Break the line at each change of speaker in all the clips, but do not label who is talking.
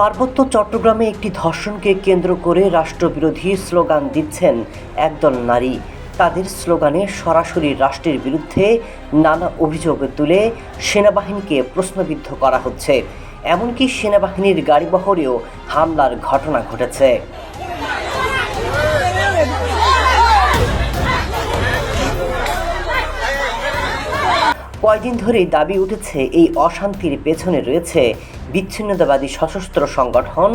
পার্বত্য চট্টগ্রামে একটি ধর্ষণকে কেন্দ্র করে রাষ্ট্রবিরোধী স্লোগান দিচ্ছেন একদল নারী। তাদের স্লোগানে সরাসরি রাষ্ট্রের বিরুদ্ধে নানা অভিযোগ তুলে সেনাবাহিনীকে প্রশ্নবিদ্ধ করা হচ্ছে। এমনকি সেনাবাহিনীর গাড়িবহরেও হামলার ঘটনা ঘটেছে। কয়দিন ধরেই দাবি উঠেছে, এই অশান্তির পেছনে রয়েছে বিচ্ছিন্নতাবাদী সশস্ত্র সংগঠন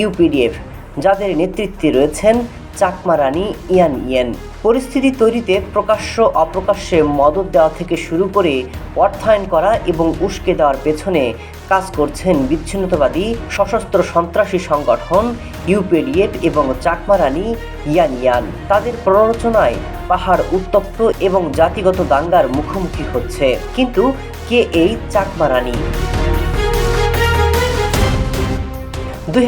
ইউপিডিএফ। যাদের নেতৃত্বে রয়েছেন চাকমা রানী ইয়ান ইয়েন। পরিস্থিতি তৈরিতে প্রকাশ্য অপ্রকাশ্যে মদত দেওয়া থেকে শুরু করে অর্থায়ন করা এবং উস্কে দেওয়ার পেছনে কাজ করছেন বিচ্ছিন্নতাবাদী, সশস্ত্র সন্ত্রাসী সংগঠন, ইউপিডিএফ এবং চাকমা রানী ইয়ান ইয়ান। তাদের প্ররোচনায় পাহাড় উত্তপ্ত এবং জাতিগত দাঙ্গার মুখোমুখি হচ্ছে। কিন্তু কে এই চাকমা রানী? দুই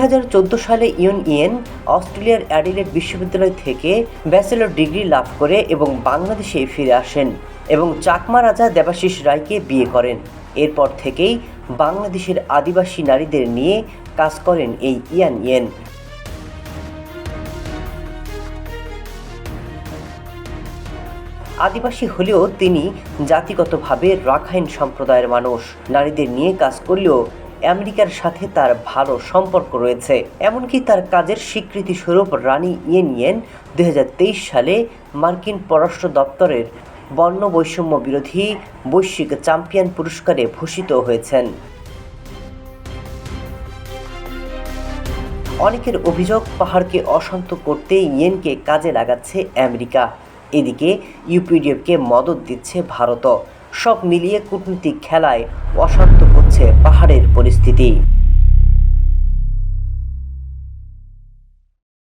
সালে ইয়ন ইয়েন অস্ট্রেলিয়ার অ্যাডিলেড বিশ্ববিদ্যালয় থেকে ব্যাচেলর ডিগ্রি লাভ করে এবং বাংলাদেশে ফিরে আসেন এবং চাকমা রাজা দেবাশিস রায়কে বিয়ে করেন। এরপর থেকেই বাংলাদেশের আদিবাসী নারীদের নিয়ে কাজ করেন এই ইয়ান ইয়েন। আদিবাসী হলেও তিনি জাতিগতভাবে রাখাইন সম্প্রদায়ের মানুষ। নারীদের নিয়ে কাজ করলেও আমেরিকার সাথে তার ভালো সম্পর্ক রয়েছে। এমনকি তার কাজের স্বীকৃতি স্বরূপ রানী ইয়েন ইয়েন দুই হাজার তেইশ সালে মার্কিন পররাষ্ট্র দপ্তরের বর্ণ বৈষম্য বিরোধী বৈশ্বিক চ্যাম্পিয়ন পুরস্কারে ভূষিত হয়েছেন। অনেকের অভিযোগ, পাহাড়কে অশান্ত করতে ইয়েনকে কাজে লাগাচ্ছে আমেরিকা। এদিকে ইউপিডিএফকে মদত দিচ্ছে ভারতও। সব মিলিয়ে কূটনীতিক খেলায় অশান্ত পাহাড়ের পরিস্থিতি।